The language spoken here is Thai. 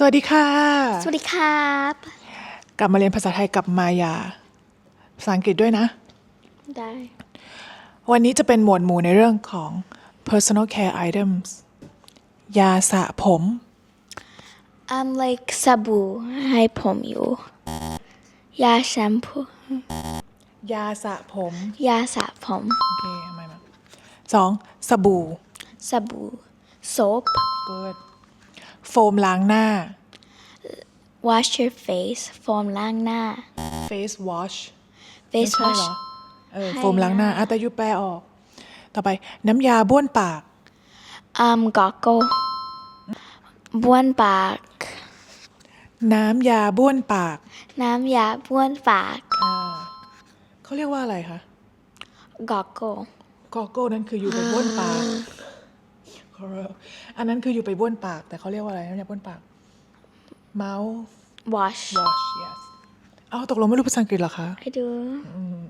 สวัสดีค่ะ สวัสดีครับ กลับมาเรียนภาษาไทยกับมายา ภาษาอังกฤษด้วยนะ ได้ วันนี้จะเป็นหมวดหมู่ในเรื่องของ personal care items ยาสระผม I'm like สบู่ให้ผมอยู่ ยาแชมพู ยาสระผมยาสระผม โอเคทำไมมาสองสบู่ สบู่โซป good โฟมล้างหน้า wash your face โฟมล้างหน้า face wash face ไม่ใช่ wash เหรอเออให้โฟมล้างหน้านะอะแต่ยูแปลออก ต่อไปน้ำยาบ้วนปากอืมกอกโกบ้วนปาก น้ำยาบ้วนปากน้ำยาบ้วนปาก อ่าเขาเรียกว่าอะไรคะกอกโกกอโก้นั่นคืออยู่ไปบ้วนปาก อันนั้นคืออยู่ไปบ้วนปาก แต่เขาเรียกว่าอะไรน้ำยาบ้วนปาก mouth wash wash yes อ้าวตกลงไม่รู้ภาษาอังกฤษเหรอคะให้ดูอืม